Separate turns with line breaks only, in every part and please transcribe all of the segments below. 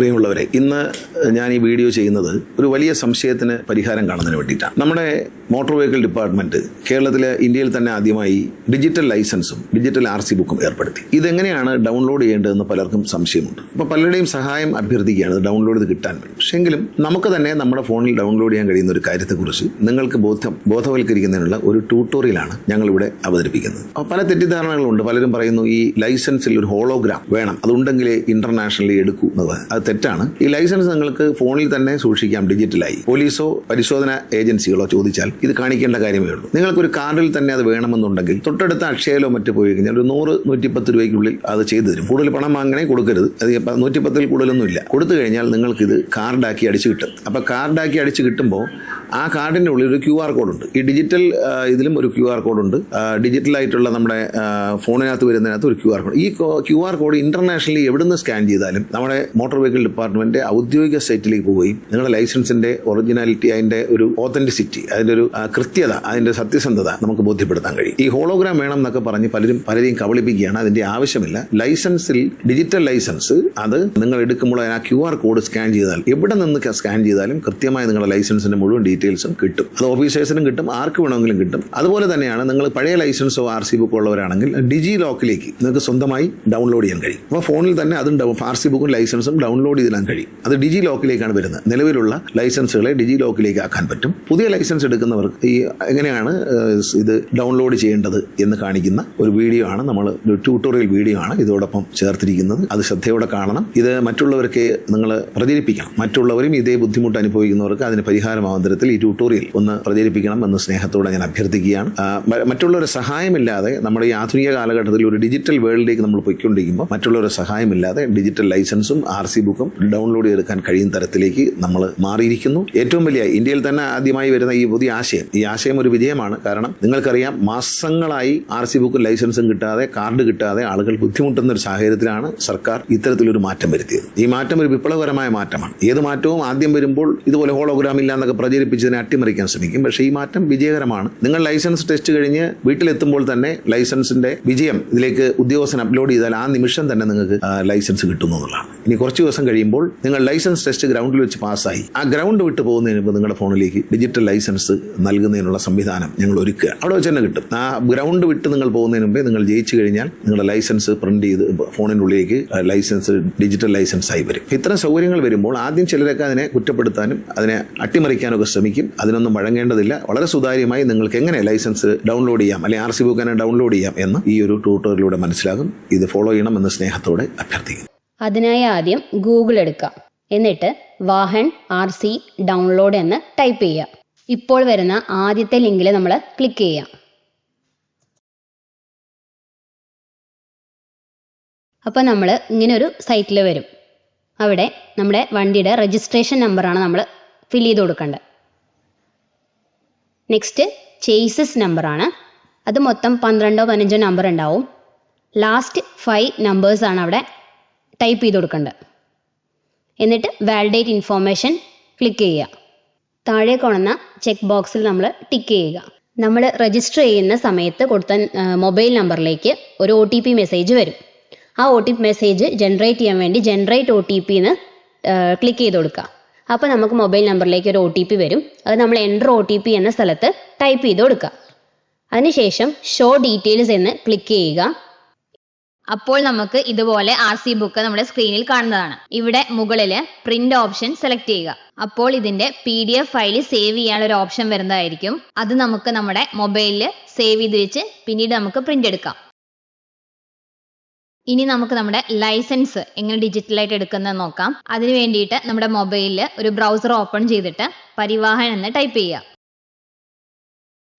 പ്രിയമുള്ളവരെ ഇന്ന് ഞാൻ ഈ വീഡിയോ ചെയ്യുന്നത് ഒരു വലിയ സംശയത്തിന് പരിഹാരം കാണുന്നതിന് വേണ്ടിയിട്ടാണ്. നമ്മുടെ മോട്ടോർ വെഹിക്കിൾ ഡിപ്പാർട്ട്മെന്റ് കേരളത്തിലെ ഇന്ത്യയിൽ തന്നെ ആദ്യമായി ഡിജിറ്റൽ ലൈസൻസും ഡിജിറ്റൽ ആർ സി ബുക്കും ഏർപ്പെടുത്തി. ഇതെങ്ങനെയാണ് ഡൗൺലോഡ് ചെയ്യേണ്ടതെന്ന് പലർക്കും സംശയമുണ്ട്. അപ്പോൾ പലരുടെയും സഹായം അഭ്യർത്ഥിക്കുകയാണ് ഡൗൺലോഡ് ചെയ്ത് കിട്ടാൻ വേണ്ടി. പക്ഷെങ്കിലും നമുക്ക് തന്നെ നമ്മുടെ ഫോണിൽ ഡൗൺലോഡ് ചെയ്യാൻ കഴിയുന്ന ഒരു കാര്യത്തെക്കുറിച്ച് നിങ്ങൾക്ക് ബോധം ബോധവൽക്കരിക്കുന്നതിനുള്ള ഒരു ട്യൂട്ടോറിയലാണ് ഞങ്ങളിവിടെ അവതരിപ്പിക്കുന്നത്. പല തെറ്റിദ്ധാരണകളുണ്ട്. പലരും പറയുന്നു ഈ ലൈസൻസിൽ ഒരു ഹോളോഗ്രാം വേണം. അതുണ്ടെങ്കിലേ ഇന്റർനാഷണലി എടുക്കൂ എന്നത് അത് തെറ്റാണ്. ഈ ലൈസൻസ് നിങ്ങൾക്ക് ഫോണിൽ തന്നെ സൂക്ഷിക്കാം ഡിജിറ്റലായി. പോലീസോ പരിശോധന ഏജൻസികളോ ചോദിച്ചാൽ ഇത് കാണിക്കേണ്ട കാര്യമേ ഉള്ളൂ. നിങ്ങൾക്ക് ഒരു കാർഡിൽ തന്നെ അത് വേണമെന്നുണ്ടെങ്കിൽ തൊട്ടടുത്ത അക്ഷയയിലോ മറ്റു പോയി കഴിഞ്ഞാൽ ഒരു നൂറ് നൂറ്റിപ്പത്ത് രൂപയ്ക്കുള്ളിൽ അത് ചെയ്തു തരും. കൂടുതൽ പണം അങ്ങനെ കൊടുക്കരുത്. അത് നൂറ്റിപ്പത്തിൽ കൂടുതലൊന്നും ഇല്ല കൊടുത്തു കഴിഞ്ഞാൽ നിങ്ങൾക്ക് ഇത് കാർഡാക്കി അടിച്ചു കിട്ടും. അപ്പോൾ കാർഡാക്കി അടിച്ചു കിട്ടുമ്പോൾ ആ കാർഡിന്റെ ഉള്ളിൽ ഒരു ക്യു ആർ കോഡുണ്ട് ഈ ഡിജിറ്റൽ ഇതിലും ഒരു ക്യു ആർ കോഡുണ്ട് ഡിജിറ്റലായിട്ടുള്ള നമ്മുടെ ഫോണിനകത്ത് വരുന്നതിനകത്ത് ഒരു ക്യു ആർ കോഡ് ഈ ക്യു ആർ കോഡ് ഇന്റർനാഷണലി എവിടുന്ന് സ്കാൻ ചെയ്താലും നമ്മുടെ മോട്ടോർ വെഹിക്കിൾ ഡിപ്പാർട്ട്മെന്റ് ഔദ്യോഗിക സൈറ്റിലേക്ക് പോവുകയും നിങ്ങളുടെ ലൈസൻസിന്റെ ഒറിജിനാലിറ്റി അതിന്റെ ഒരു ഓതന്റിസിറ്റി അതിന്റെ ഒരു കൃത്യത അതിന്റെ സത്യസന്ധത നമുക്ക് ബോധ്യപ്പെടുത്താൻ കഴിയും. ഈ ഹോളോഗ്രാം വേണം എന്നൊക്കെ പറഞ്ഞ് പലരും പലരെയും കബളിപ്പിക്കുകയാണ്. അതിന്റെ ആവശ്യമില്ല. ലൈസൻസിൽ ഡിജിറ്റൽ ലൈസൻസ് അത് നിങ്ങൾ എടുക്കുമ്പോൾ ആ ക്യു ആർ കോഡ് സ്കാൻ ചെയ്താൽ എവിടെ നിന്ന് സ്കാൻ ചെയ്താലും കൃത്യമായി നിങ്ങളുടെ ലൈസൻസിന്റെ മുഴുവൻ ഡീറ്റെയിൽസും കിട്ടും. അത് ഓഫീസേഴ്സിനും കിട്ടും ആർക്ക് വേണമെങ്കിലും കിട്ടും. അതുപോലെ തന്നെയാണ് നിങ്ങൾ പഴയ ലൈസൻസോ ആർ സി ബുക്കോ ഉള്ളവരാണെങ്കിൽ ഡിജി ലോക്കിലേക്ക് നിങ്ങൾക്ക് സ്വന്തമായി ഡൗൺലോഡ് ചെയ്യാൻ കഴിയും. അപ്പോൾ ഫോണിൽ തന്നെ അതും ആർ സി ബുക്കും ലൈസൻസും ഡൗൺലോഡ് ചെയ്തിടാൻ കഴിയും. അത് ഡിജി ലോക്കിലേക്കാണ് വരുന്നത്. നിലവിലുള്ള ലൈസൻസുകളെ ഡിജി ലോക്കിലേക്ക് ആക്കാൻ പറ്റും. പുതിയ ലൈസൻസ് എടുക്കുന്നവർക്ക് ഈ എങ്ങനെയാണ് ഇത് ഡൗൺലോഡ് ചെയ്യേണ്ടത് എന്ന് കാണിക്കുന്ന ഒരു വീഡിയോ ആണ്. നമ്മൾ ട്യൂട്ടോറിയൽ വീഡിയോ ആണ് ഇതോടൊപ്പം ചേർത്തിരിക്കുന്നത്. അത് ശ്രദ്ധയോടെ കാണണം. ഇത് മറ്റുള്ളവർക്ക് നിങ്ങൾ പ്രചരിപ്പിക്കണം. മറ്റുള്ളവരും ഇതേ ബുദ്ധിമുട്ട് അനുഭവിക്കുന്നവർക്ക് അതിന് പരിഹാരമാവുന്ന തരത്തിൽ ഈ ട്യൂട്ടോറിയൽ ഒന്ന് പ്രചരിപ്പിക്കണം എന്ന് സ്നേഹത്തോടെ ഞാൻ അഭ്യർത്ഥിക്കുകയാണ്. മറ്റുള്ളവരുടെ സഹായമില്ലാതെ നമ്മുടെ ഈ ആധുനിക കാലഘട്ടത്തിൽ ഒരു ഡിജിറ്റൽ വേൾഡിലേക്ക് നമ്മൾ പോയിക്കൊണ്ടിരിക്കുമ്പോൾ മറ്റുള്ളവരുടെ സഹായമില്ലാതെ ഡിജിറ്റൽ ലൈസൻസും ആർ സി ബുക്കും ഡൗൺലോഡ് ചെയ്തെടുക്കാൻ കഴിയുന്ന തരത്തിലേക്ക് നമ്മൾ മാറിയിരിക്കുന്നു. ഏറ്റവും വലിയ ഇന്ത്യയിൽ തന്നെ ആദ്യമായി വരുന്ന ഈ പുതിയ ആശയം ഈ ആശയം ഒരു വിജയമാണ്. കാരണം നിങ്ങൾക്കറിയാം മാസങ്ങളായി ആർ സി ബുക്കും ലൈസൻസും കിട്ടാതെ കാർഡ് കിട്ടാതെ ആളുകൾ ബുദ്ധിമുട്ടുന്ന ഒരു സാഹചര്യത്തിലാണ് സർക്കാർ ഇത്തരത്തിലൊരു മാറ്റം വരുത്തിയത്. ഈ മാറ്റം ഒരു വിപ്ലവകരമായ മാറ്റമാണ്. ഏത് മാറ്റവും ആദ്യം വരുമ്പോൾ ഇതുപോലെ ഹോളോഗ്രാം ഇല്ല എന്നൊക്കെ പ്രചരിപ്പിച്ചതിനെ അട്ടിമറിക്കാൻ ശ്രമിക്കും. പക്ഷേ ഈ മാറ്റം വിജയകരമാണ്. നിങ്ങൾ ലൈസൻസ് ടെസ്റ്റ് കഴിഞ്ഞ് വീട്ടിലെത്തുമ്പോൾ തന്നെ ലൈസൻസിന്റെ വിജയം ഇതിലേക്ക് ഉദ്യോഗസ്ഥൻ അപ്ലോഡ് ചെയ്താൽ ആ നിമിഷം തന്നെ നിങ്ങൾക്ക് ലൈസൻസ് കിട്ടുന്നു എന്നുള്ളതാണ്. ഇനി കുറച്ച് ദിവസം കഴിയുമ്പോൾ നിങ്ങൾ ലൈസൻസ് ടെസ്റ്റ് ഗ്രൗണ്ടിൽ വെച്ച് പാസ്സായി. ആ ഗ്രൗണ്ട് വിട്ട് പോകുന്നതിന് മുമ്പ് നിങ്ങളുടെ ഫോണിലേക്ക് ഡിജിറ്റൽ ലൈസൻസ് നൽകുന്നതിനുള്ള സംവിധാനം ഞങ്ങൾ ഒരുക്കുക. അവിടെ വെച്ച് തന്നെ കിട്ടും. ആ ഗ്രൗണ്ട് വിട്ട് നിങ്ങൾ പോകുന്നതിന് മുമ്പേ നിങ്ങൾ ജയിച്ചു കഴിഞ്ഞാൽ നിങ്ങളുടെ ലൈസൻസ് പ്രിന്റ് ചെയ്ത് ഫോണിനുള്ളിലേക്ക് ലൈസൻസ് ഡിജിറ്റൽ ലൈസൻസ് ആയി വരും. ഇത്തരം സൗകര്യങ്ങൾ വരുമ്പോൾ ആദ്യം ചിലരൊക്കെ അതിനെ കുറ്റപ്പെടുത്താനും അതിനെ അട്ടിമറിക്കാനൊക്കെ ശ്രമിക്കും. അതിനൊന്നും വഴങ്ങേണ്ടതില്ല. വളരെ സുതാര്യമായി നിങ്ങൾക്ക് എങ്ങനെ ലൈസൻസ് ഡൗൺലോഡ് ചെയ്യാം? അല്ലെങ്കിൽ ആർ സി ബുക്ക് എങ്ങനെ ഡൗൺലോഡ് ചെയ്യാം എന്ന് ഈ ഒരു ട്യൂട്ടോറിയലൂടെ മനസ്സിലാകും. ഇത് ഫോളോ ചെയ്യണം എന്ന് സ്നേഹത്തോടെ അഭ്യർത്ഥിക്കുന്നു.
അതിനായി ആദ്യം ഗൂഗിൾ എടുക്കാം. എന്നിട്ട് വാഹൻ ആർ സി ഡൗൺലോഡ് എന്ന് ടൈപ്പ് ചെയ്യുക. ഇപ്പോൾ വരുന്ന ആദ്യത്തെ ലിങ്കിൽ നമ്മൾ ക്ലിക്ക് ചെയ്യാം. അപ്പോൾ നമ്മൾ ഇങ്ങനെ ഒരു സൈറ്റിൽ വരും. അവിടെ നമ്മുടെ വണ്ടിയുടെ രജിസ്ട്രേഷൻ നമ്പറാണ് നമ്മൾ ഫില്ല് ചെയ്ത് കൊടുക്കേണ്ടത്. നെക്സ്റ്റ് ചേസസ് നമ്പറാണ് അത് മൊത്തം പന്ത്രണ്ടോ പതിനഞ്ചോ നമ്പർ ഉണ്ടാവും. ലാസ്റ്റ് ഫൈവ് ആണ് അവിടെ ടൈപ്പ് ചെയ്ത് കൊടുക്കേണ്ടത് എന്നിട്ട് വാലിഡേറ്റ് ഇൻഫോർമേഷൻ ക്ലിക്ക് ചെയ്യുക. താഴെ കാണുന്ന ചെക്ക് ബോക്സിൽ നമ്മൾ ടിക്ക് ചെയ്യുക. നമ്മൾ രജിസ്റ്റർ ചെയ്യുന്ന സമയത്ത് കൊടുത്ത മൊബൈൽ നമ്പറിലേക്ക് ഒരു ഒ മെസ്സേജ് വരും. ആ ഒ മെസ്സേജ് ജനറേറ്റ് ചെയ്യാൻ വേണ്ടി ജനറേറ്റ് ഒ ടി പിന്ന് ക്ലിക്ക് ചെയ്ത് കൊടുക്കുക. അപ്പോൾ നമുക്ക് മൊബൈൽ നമ്പറിലേക്ക് ഒരു ഒ ടി പി വരും. അത് നമ്മൾ എന്റർ ഒ ടി പി എന്ന സ്ഥലത്ത് ടൈപ്പ് ചെയ്ത് കൊടുക്കുക അതിനുശേഷം ഷോ ഡീറ്റെയിൽസ് എന്ന് ക്ലിക്ക് ചെയ്യുക. അപ്പോൾ നമുക്ക് ഇതുപോലെ ആർ സി ബുക്ക് നമ്മുടെ സ്ക്രീനിൽ കാണുന്നതാണ്. ഇവിടെ മുകളിൽ പ്രിന്റ് ഓപ്ഷൻ സെലക്ട് ചെയ്യുക. അപ്പോൾ ഇതിന്റെ P D F file save ചെയ്യാനുള്ള ഒരു ഓപ്ഷൻ വരുന്നതായിരിക്കും. അത് നമുക്ക് നമ്മുടെ മൊബൈലിൽ സേവ് ചെയ്ത് വെച്ച് പിന്നീട് നമുക്ക് പ്രിന്റ് എടുക്കാം. ഇനി നമുക്ക് നമ്മുടെ ലൈസൻസ് എങ്ങനെ ഡിജിറ്റലായിട്ട് എടുക്കുന്നത് നോക്കാം. അതിന് വേണ്ടിയിട്ട് നമ്മുടെ മൊബൈലിൽ ഒരു ബ്രൗസർ ഓപ്പൺ ചെയ്തിട്ട് പരിവാഹൻ എന്ന് ടൈപ്പ് ചെയ്യുക.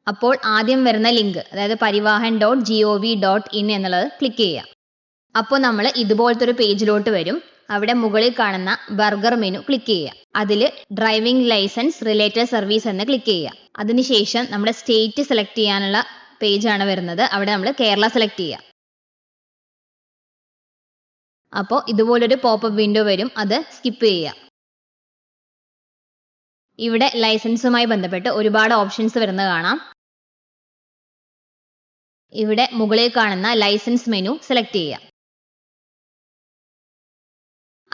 അപ്പോൾ ആദ്യം വരുന്ന ലിങ്ക് അതായത് Parivahan dot G O V dot in എന്നുള്ളത് ക്ലിക്ക് ചെയ്യുക. അപ്പോൾ നമ്മൾ ഇതുപോലത്തെ ഒരു പേജിലോട്ട് വരും. അവിടെ മുകളിൽ കാണുന്ന ബർഗർ മെനു ക്ലിക്ക് ചെയ്യുക. അതിൽ ഡ്രൈവിംഗ് ലൈസൻസ് റിലേറ്റഡ് സർവീസ് എന്ന് ക്ലിക്ക് ചെയ്യുക. അതിനുശേഷം നമ്മുടെ സ്റ്റേറ്റ് സെലക്ട് ചെയ്യാനുള്ള പേജാണ് വരുന്നത്. അവിടെ നമ്മൾ കേരള സെലക്ട് ചെയ്യുക. അപ്പോൾ ഇതുപോലൊരു പോപ്പപ്പ് വിൻഡോ വരും. അത് സ്കിപ്പ് ചെയ്യുക. ഇവിടെ ലൈസൻസുമായി ബന്ധപ്പെട്ട് ഒരുപാട് ഓപ്ഷൻസ് വരുന്നത് കാണാം. ഇവിടെ മുകളിൽ കാണുന്ന ലൈസൻസ് മെനു സെലക്ട് ചെയ്യുക.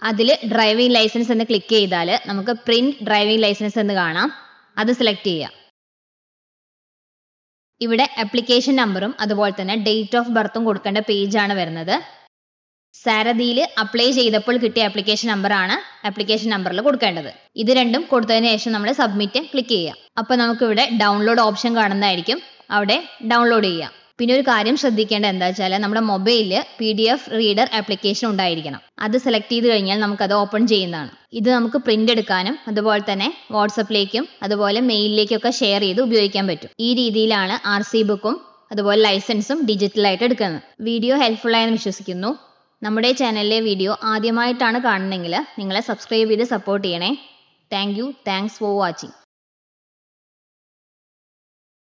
അതിൽ ഡ്രൈവിംഗ് ലൈസൻസ് എന്ന് ക്ലിക്ക് ചെയ്താൽ നമുക്ക് പ്രിന്റ് ഡ്രൈവിംഗ് ലൈസൻസ് എന്ന് കാണാം. അത് സെലക്ട് ചെയ്യുക. ഇവിടെ അപ്ലിക്കേഷൻ നമ്പറും അതുപോലെ തന്നെ ഡേറ്റ് ഓഫ് ബർത്തും കൊടുക്കേണ്ട പേജാണ് വരുന്നത്. സാരഥിയിൽ അപ്ലൈ ചെയ്തപ്പോൾ കിട്ടിയ ആപ്ലിക്കേഷൻ നമ്പറാണ് ആപ്ലിക്കേഷൻ നമ്പറിൽ കൊടുക്കേണ്ടത്. ഇത് രണ്ടും കൊടുത്തതിന് ശേഷം നമ്മൾ സബ്മിറ്റ് ക്ലിക്ക് ചെയ്യുക. അപ്പോൾ നമുക്കിവിടെ ഡൗൺലോഡ് ഓപ്ഷൻ കാണുന്നതായിരിക്കും. അവിടെ ഡൗൺലോഡ് ചെയ്യാം പിന്നെ ഒരു കാര്യം ശ്രദ്ധിക്കേണ്ടത് എന്താ വെച്ചാൽ നമ്മുടെ മൊബൈലിൽ P D F reader application ഉണ്ടായിരിക്കണം. അത് സെലക്ട് ചെയ്ത് കഴിഞ്ഞാൽ നമുക്കത് ഓപ്പൺ ചെയ്യുന്നതാണ്. ഇത് നമുക്ക് പ്രിന്റ് എടുക്കാനും അതുപോലെ തന്നെ വാട്സപ്പിലേക്കും അതുപോലെ മെയിലിലേക്കൊക്കെ ഷെയർ ചെയ്ത് ഉപയോഗിക്കാൻ പറ്റും. ഈ രീതിയിലാണ് ആർ സി ബുക്കും അതുപോലെ ലൈസൻസും ഡിജിറ്റലായിട്ട് എടുക്കുന്നത്. വീഡിയോ ഹെൽപ്ഫുൾ ആയെന്ന് വിശ്വസിക്കുന്നു. നമ്മുടെ ചാനലിലെ വീഡിയോ ആദ്യമായിട്ടാണ് കാണുന്നതെങ്കിൽ നിങ്ങളെ സബ്സ്ക്രൈബ് ചെയ്ത് സപ്പോർട്ട് ചെയ്യണേ. Thank you thanks for watching